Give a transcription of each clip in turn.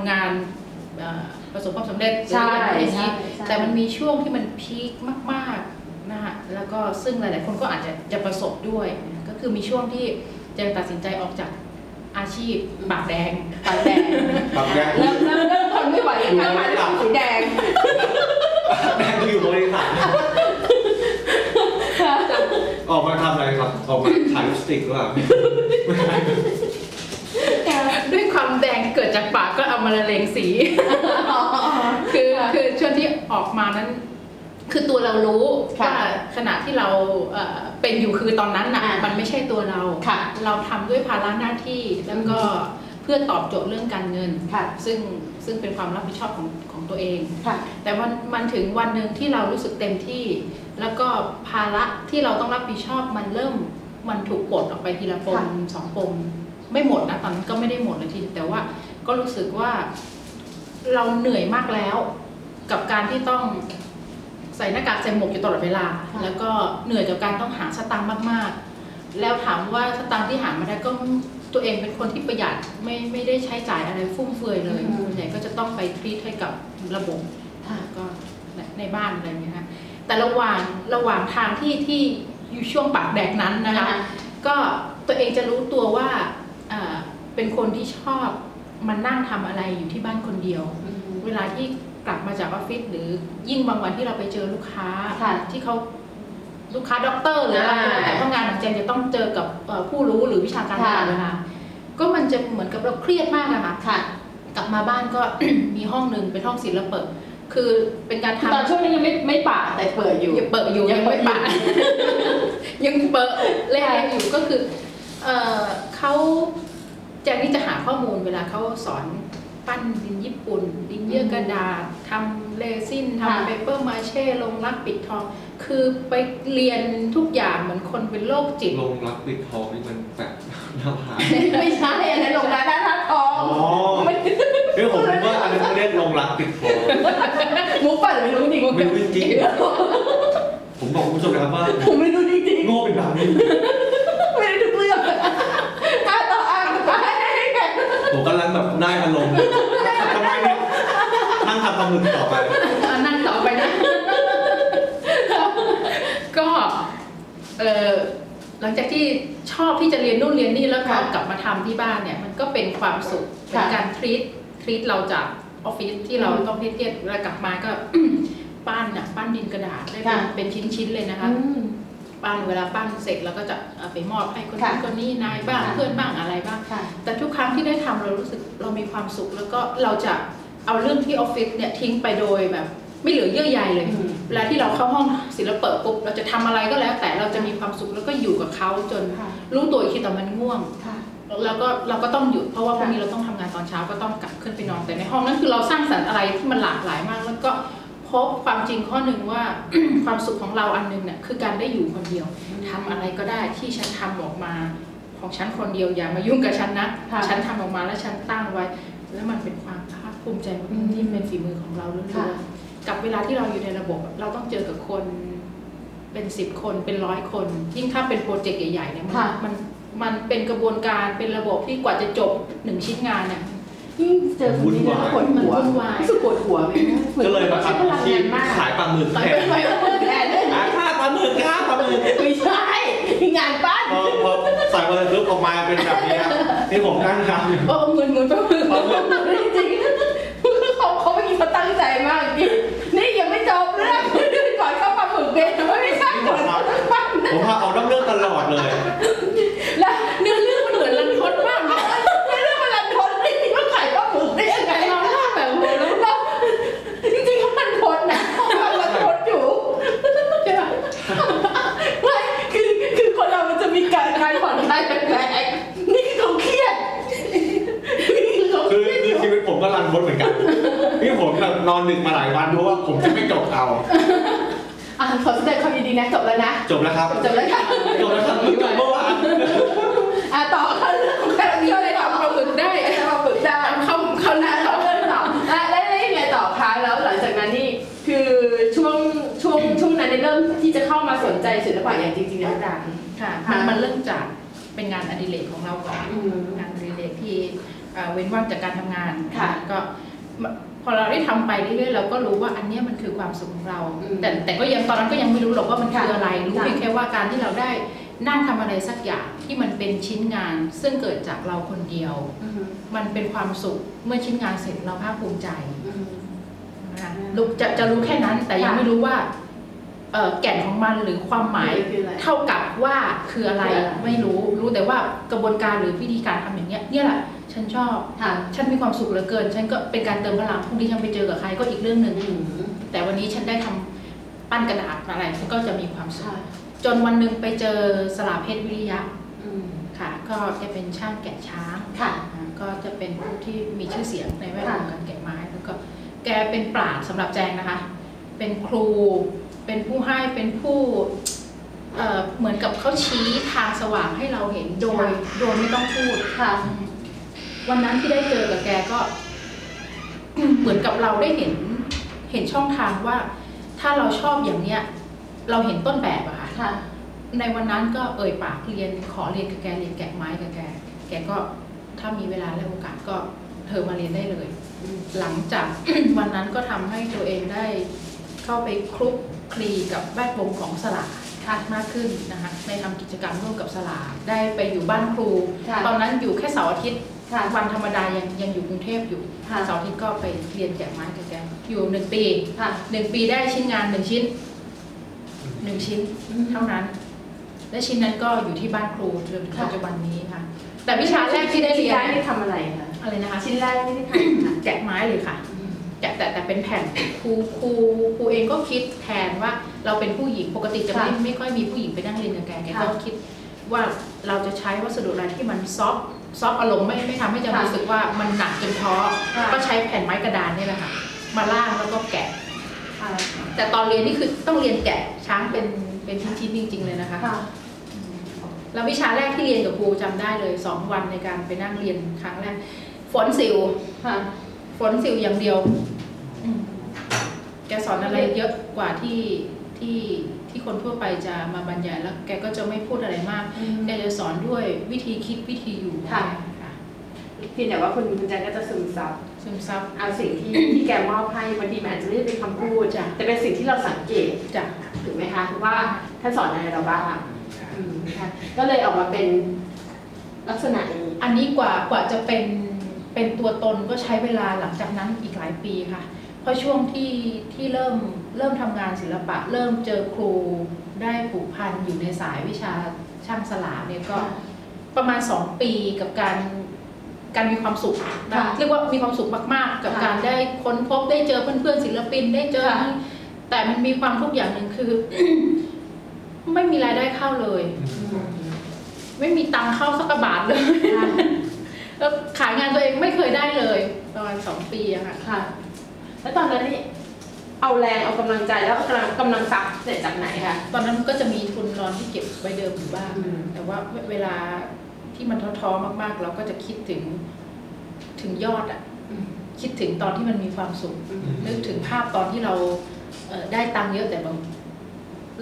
ำงานเอ่อประสบความสำเร็จหรือใช่อะไรอย่างนี้ใช่ใช่แต่มันมีช่วงที่มันพีคมากๆนะคะแล้วก็ซึ่งหลายๆ คนก็อาจจะจะประสบด้วย ก็คือมีช่วงที่จะตัดสินใจออกจากอาชีพปากแดงปากแดงปากแดงเริ่มเริ่มเริ่มทนไม่ไหวกับการทานสีแดงแดงก็อยู่บริษัทออกมาทำอะไรครับ ออกมาขายลิปสติกหรือเปล่า ด้วยความแดงเกิด จากปากก็เอามาละเลงสี คือคือช่วงที่ออกมานั้น คือตัวเรารู้ค่ะว่าขณะที่เราเอ่อเป็นอยู่คือตอนนั้นน่ะอ่ามัมันไม่ใช่ตัวเราค่ะเราทำด้วยภาระหน้าที่แล้วก็เพื่อตอบโจทย์เรื่องการเงินค่ะซึ่งซึ่งเป็นความรับผิดชอบของของตัวเองค่ะแต่มันมันถึงวันหนึ่งที่เรารู้สึกเต็มที่ แล้วก็ภาระที่เราต้องรับผิดชอบมันเริ่มมันถูกปลดออกไปทีละปมค่ะสองปมไม่หมดนะตอนนั้นก็ไม่ได้หมดเลยทีแต่ว่า ก็รู้สึกว่าเราเหนื่อยมากแล้ว กับการที่ต้องใส่หน้ากากใส่หมวกอยู่ตลอดเวลาค่ะแล้วก็เหนื่อยกับการต้องหาสตางค์มากๆ แล้วถามว่าสตางค์ที่หามาได้ก็ตัวเองเป็นคนที่ประหยัดไม่ไม่ได้ใช้จ่ายอะไรฟุ่มเฟือยเลยส่วนใหญ่ก็จะต้องไปทรีตให้กับระบบค่ะก็ในในบ้านอะไรอย่างเงี้ยนะแต่ระหว่างระหว่างทางที่ที่อยู่ช่วงปากแดกนั้นนะคะก็ตัวเองจะรู้ตัวว่าอ่าเป็นคนที่ชอบ มานั่งทำอะไรอยู่ที่บ้านคนเดียว เวลาที่กลับมาจากออฟฟิศหรือยิ่งบางวันที่เราไปเจอลูกค้าค่ะที่เขาลูกค้าด็อกเตอร์หรืออะไรอ่าแต่เพราะงานของเจนจะต้องเจอกับเอ่อผู้รู้หรือวิชาการตค่ะลอดเวลาก็มันจะเหมือนกับเราเครียดมากอะค่ะค่ะ กลับมาบ้านก็มีห้องหนึ่งเป็นห้องศิลปะคือเป็นการทำตอนช่วงนี้ยังไม่ไม่ป่าแต่เปิดอยู่ยังเปิดอยู่ยัยังงเปิไม่ดอยู่ปะยังเปิดเล่นอยู่ก็คือเอ่อเขา แจงนี่จะหาข้อมูลเวลาเขาสอนปั้นดินญี่ปุ่น ดินเยื่อกระดาษทำเรซินค่ะทำเปเปอร์มาเช่ลงรักปิดทอง คือไปเรียนทุกอย่างเหมือนคนเป็นโรคจิตลงรักปิดทองนี่มันแปะหน้าผากไม่ใช่อันนั้นลงร้านด้านท่าทองอ๋อไม่เรื่องผมคิดว่าอันนั้นเขาเรียกลงรักปิดทองมุกปั่นไม่รู้จริงไม่รู้จริงผมบอกคุณผู้ชมนะครับว่าผมไม่รู้จริงโง่เป็นแบบนี้ ๆไม่ได้ทุกเรื่องถ้าต่ออ่านไป ผมกำลังแบบได้อารมณ์ทำไมเนี่ยนั่งทำปลาหมึกต่อไป เอานั่งต่อไปนะ ก็เออหลังจากที่ชอบที่จะเรียนนู่นเรียนนี่แล้วก็ค่ะกลับมาทำที่บ้านเนี่ย มันก็เป็นความสุขเป็นค่ะการทรีตทรีตเราจากออฟฟิศที่เราอืมต้องเครียดๆเวลากลับมาก็ ปั้นอะปั้นดินกระดาษได้เป็นค่ะ เป็นชิ้นๆเลยนะคะ อืม ปั้นเวลาปั้นเสร็จเราก็จะเอาไปมอบให้คนค่ะนู้นคนนี้นายบ้างค่ะเพื่อนบ้างอะไรบ้างค่ะแต่ทุกครั้งที่ได้ทำเรารู้สึกเรามีความสุข แล้วก็เราจะเอาเรื่องที่ออฟฟิศเนี่ยทิ้งไปโดยแบบ ไม่เหลือเยื่อใยเลยอืมเวลาที่เราเข้าห้องศิลปะปุ๊บเราจะทำอะไรก็แล้ว แต่เราจะมีความสุขแล้วก็อยู่กับเขาจนค่ะรู้ตัวอีกทีแต่มันง่วงค่ะแล้วก็เราก็ต้องหยุดเพราะว่าพค่ะรุ่งนี้เราต้องทำงานตอนเช้าก็ต้องกลับขึ้นไปนอนแต่ในห้องนั้นคือเราสร้างสรรค์อะไรที่มันหลากหลายมากแล้วก็ พบความจริงข้อหนึ่งว่าความสุขของเราอันหนึงเนี่ยคือการได้อยู่คนเดียวทำอะไรก็ได้ที่ฉันทำออกมาของฉันคนเดียวอย่ามายุ่งกับฉันนะค่ะฉัฉันทำออกมาแล้วฉันตั้งไว้ แล้วมันเป็นความภาคภูมิใจอืมที่เป็นฝีมือของเราล้ค่ะวนๆกับเวลาที่เราอยู่ในระบบ เราต้องเจอกับคนเป็นสิบคนเป็นร้อยคน ยิ่งถ้าเป็นโปรเจกต์ใหญ่ๆเนี่ยมันค่ะมันมันเป็นกระบวนการเป็นระบบที่กว่าจะจบหนึ่งชิ้นงานเนี่ย ยิ่งเจอคนนี้แล้วปวดหัวมันวุ่นวายรู้สึกปวดหัวไหมหมือนก็เลยมาใช้พลังทำที่งานมากขายปลาหมึกขายแทนไปเปิดแอร์เลยอะค่าปลาหมึกค่าปลาหมึกไม่ใช่งานบ้านพอพอใส่มาเลยปุ๊บออกมาเป็นแบบนี้ครับที่ผมนั่งทำอยู่โอ้เงินเงินไปมือปลาหมึกจริง อนดึกมาหลายวันเพราะว่าผมจะไม่จบเอาอะขอแสดงความยินดีนะจบแล้วนะ จบแล้วครับ จบแล้วค่ะจบแล้วครับเพิ่งจบเมื่อวานอะต่อค่ะเรื่องของการมีอะไรต่อทำปลาหมึกได้จะมาฝึกได้เขาเขานะนะต่อเรื่องต่ออะแล้วแล้วยังไงต่อคะแล้วหลังจากนั้นนี่คือช่วงช่วงช่วงนั้นเนี่ยเริ่มที่จะเข้ามาสนใจศิลปะอย่างจริงๆจังค่ะค่ะมันมันเริ่มจากเป็นงานอดิเรกของเราก่อนๆอืมงานอดิเรกที่เอ่อเว้นว่างจากการทำงานค่ะก็ พอเราได้ทำไปเรื่อยๆเราก็รู้ว่าอันเนี้ยมันคือความสุขของเราอืมแต่แต่ก็ยังตอนนั้นก็ยังไม่รู้หรอกว่ามันคือค่ะอะไร รู้ค่ะเพียงแค่ว่าการที่เราได้นั่งทำอะไรสักอย่างที่มันเป็นชิ้นงาน ซึ่งเกิดจากเราคนเดียวอืมมันเป็นความสุขเมื่อชิ้นงานเสร็จเราภาคภูมิใจอืมนะคะอืมรู้จะจะรู้แค่นั้น แต่ยังค่ะไม่รู้ว่าเอ่อแก่นของมันหรือความหมายคืออะไรเท่ากับว่าคืออะไรคืออะไรไม่รู้รู้แต่ว่ากระบวนการหรือวิธีการทำอย่างเงี้ยเนี่ยแหละ ฉันชอบ ค่ะ ฉันมีความสุขเหลือเกิน ฉันก็เป็นการเติมพลังพรุ่งนี้ฉันไปเจอกับใครก็อีกเรื่องหนึ่งอืมแต่วันนี้ฉันได้ทำปั้นกระดาษอะไรฉันก็จะมีความสุขค่ะจนวันหนึ่งไปเจอสลาเพชรวิริยะอืมค่ะ ก็แกเป็นช่างแกะช้าง ค่ะ อ่าก็จะเป็นผู้ที่มีชื่อเสียงในแวดวงค่ะ การแกะไม้แล้วก็แกเป็นปราชญ์สำหรับแจงนะคะ เป็นครู เป็นผู้ให้เป็นผู้เอ่อเหมือนกับเขาชี้ทางสว่างให้เราเห็นโดย โดยไม่ต้องพูดค่ะ วันนั้นที่ได้เจอกับแกก็ เหมือนกับเราได้เห็นเห็นช่องทางว่า ถ้าเราชอบอย่างเนี้ย เราเห็นต้นแบบอะค่ะค่ะในวันนั้นก็เอ่ยปากเรียนขอเรียนกับแกเรียนแกะไม้กับแก แกก็ถ้ามีเวลาและโอกาสก็เธอมาเรียนได้เลยอืมหลังจากวันนั้นก็ทำให้ตัวเองได้เข้าไปคลุกคลีกับแวดวงของสลากค่ะมากขึ้นนะคะในทำกิจกรรมร่วมกับสลากได้ไปอยู่บ้านครูค่ะตอนนั้นอยู่แค่เสาร์อาทิตย์ค่ะ วันธรรมดายังยังอยู่กรุงเทพอยู่ค่ะเสาร์อาทิตย์ก็ไปเรียนแกะไม้กับแกอยู่หนึ่งปีค่ะหนึ่งปีได้ชิ้นงานหนึ่งชิ้นหนึ่งชิ้นเท่านั้น และชิ้นนั้นก็อยู่ที่บ้านครูจนถึงค่ะปัจจุบันนี้ค่ะ แต่วิชาแรกที่ได้เรียนชิ้นแรกนี่ทำอะไรคะอะไรนะคะ ชิ้นแรกนี่ได้ทำค่ะแกะไม้เลยค่ะแกะแต่แต่เป็นแผ่นครูครูครูเองก็คิดแทนว่าเราเป็นผู้หญิงปกติจะไม่ค่ะไม่ค่อยมีผู้หญิงไปนั่งเรียนกับแกแกก็ค่ะคิดว่าเราจะใช้วัสดุอะไรที่มันซอฟต์ ซอฟต์อารมณ์ไม่ไม่ทำให้จะค่ะรู้สึกว่ามันหนักจนท้อค่ะก็ใช้แผ่นไม้กระดานนี่แหละค่ะ มาล่างแล้วก็แกะค่ะแต่ตอนเรียนนี่คือต้องเรียนแกะช้างเป็นเป็นชิ้นๆจริง ๆ เลยนะคะค่ะแล้ววิชาแรกที่เรียนกับครูจำได้เลยสองวันในการไปนั่งเรียนครั้งแรกฝนสิวค่ะฝนสิวอย่างเดียวอืมแกสอนอะไรเยอะกว่าที่ ที่ที่คนทั่วไปจะมาบรรยายแล้ว แกก็จะไม่พูดอะไรมาก แกจะสอนด้วยวิธีคิดวิธีอยู่ค่ะค่ะเพียงแต่ว่าคุณคุณแจนก็จะซึมซับซึมซับเอาสิ่งที่ที่แกมอบให้บางทีมันอาจจะไม่ได้เป็นคำพูดจ้ะแต่เป็นสิ่งที่เราสังเกตจากถูกไหมคะว่าท่านสอนอะไรเราบ้างอืมค่ะก็เลยออกมาเป็นลักษณะนี้อันนี้กว่ากว่าจะเป็นเป็นตัวตนก็ใช้เวลาหลังจากนั้นอีกหลายปีค่ะ เพราะช่วงที่ที่เริ่มเริ่มทำงานศิลปะ เริ่มเจอครูได้ผูกพันอยู่ในสายวิชาช่างสลาเนี่ยก็ประมาณ 2 ปีกับการการมีความสุขนะค่ะเรียกว่ามีความสุขมากๆ กับค่ะการได้ค้นพบได้เจอเพื่อนๆศิลปินได้เจอค่ะแต่มันมีความทุกข์อย่างหนึ่งคือ ไม่มีรายได้เข้าเลย ไม่มีตังค์เข้าสักกระบาทเลยค่ะแล้วขายงานตัวเองไม่เคยได้เลย ประมาณสองปีอะค่ะค่ะ แล้วตอนนั้นนี่เอาแรงเอากำลังใจแล้วกำลังกำลังทรัพย์เสร็จจากไหนคะตอนนั้นก็จะมีทุนรอนที่เก็บไว้เดิมอยู่บ้างอืมแต่ว่าเวลาที่มันท้อๆมากๆ เราก็จะคิดถึงถึงยอดอะคิดถึงตอนที่มันมีความสุขนึกถึงภาพตอนที่เราเอ่อได้ตังค์เยอะแต่บาง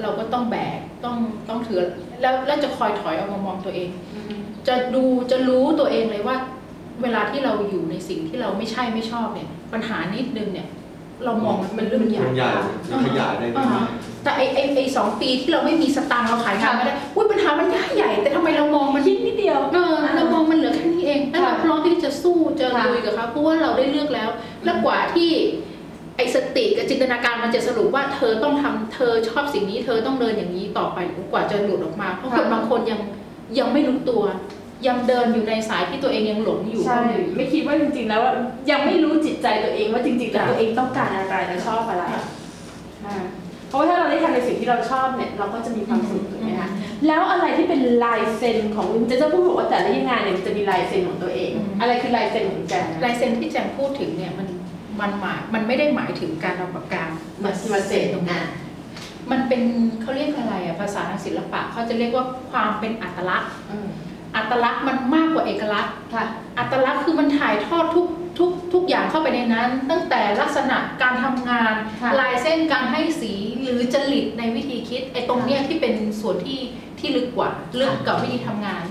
เราก็ต้องแบกต้องต้องถือแล้วแล้วจะคอยถอยออกมามองตัวเอง จะดูจะรู้ตัวเองเลยว่า เวลาที่เราอยู่ในสิ่งที่เราไม่ใช่ไม่ชอบเนี่ย ปัญหานิดนึงเนี่ย เรามองมันเป็นเรื่องใหญ่มันใหญ่มันขยายได้ดีมากแต่ไอไอไอสองปีที่เราไม่มีสตางค์เราขายงานไม่ได้อุ้ยปัญหามันใหญ่ใหญ่ แต่ทำไมเรามองมันคิดนิดเดียวเออเรามองมันเหลือแค่นี้เองแล้วเราค่ะพร้อมที่จะสู้จะค่ะลุยกับเขาเพราะว่าเราได้เลือกแล้ว แล้วกว่าที่ไอสติกับจินตนาการมันจะสรุปว่าเธอต้องทำเธอชอบสิ่งนี้ เธอต้องเดินอย่างนี้ต่อไปกว่าจะหลุดออกมา เพราะคนบางคนยังยังไม่รู้ตัว ยังเดินอยู่ในสายที่ตัวเองยังหลงอยู่ ใช่ก็มีไม่คิดว่าจริงๆแล้วว่ายังไม่รู้จิตใจตัวเองว่าจริงๆแล้วจ้ะตัวเองต้องการอะไรและชอบอะไรอ่าเพราะว่าถ้าเราได้ทำในสิ่งที่เราชอบเนี่ยเราก็จะมีความสุขถูกไหมคะแล้วอะไรที่เป็นลายเซ็นของคุณเจะจะพูดบอกว่าแต่ละงานเนี่ยมันจะมีลายเซ็นของตัวเอง อะไรคือลายเซ็นของแจนลายเซ็นที่แจงพูดถึงเนี่ยมันมันหมายมันไม่ได้หมายถึงการเอาปากกามามาเซ็นตรงนั้นมันเป็นเขาเรียกอะไรอะภาษาทางศิลปะเขาจะเรียกว่าความเป็นอัตลักษณ์ อัตลักษณ์มันมากกว่าเอกลักษณ์ค่ะอัตลักษณ์คือมันถ่ายทอดทุกทุกทุกอย่างเข้าไปในนั้น ตั้งแต่ลักษณะการทำงานค่ะลายเส้นการให้สีหรือจริตในวิธีคิดไอ้ตรงเนี้ยที่เป็นส่วนที่ที่ลึกกว่าลึกกับวิธีทำงาน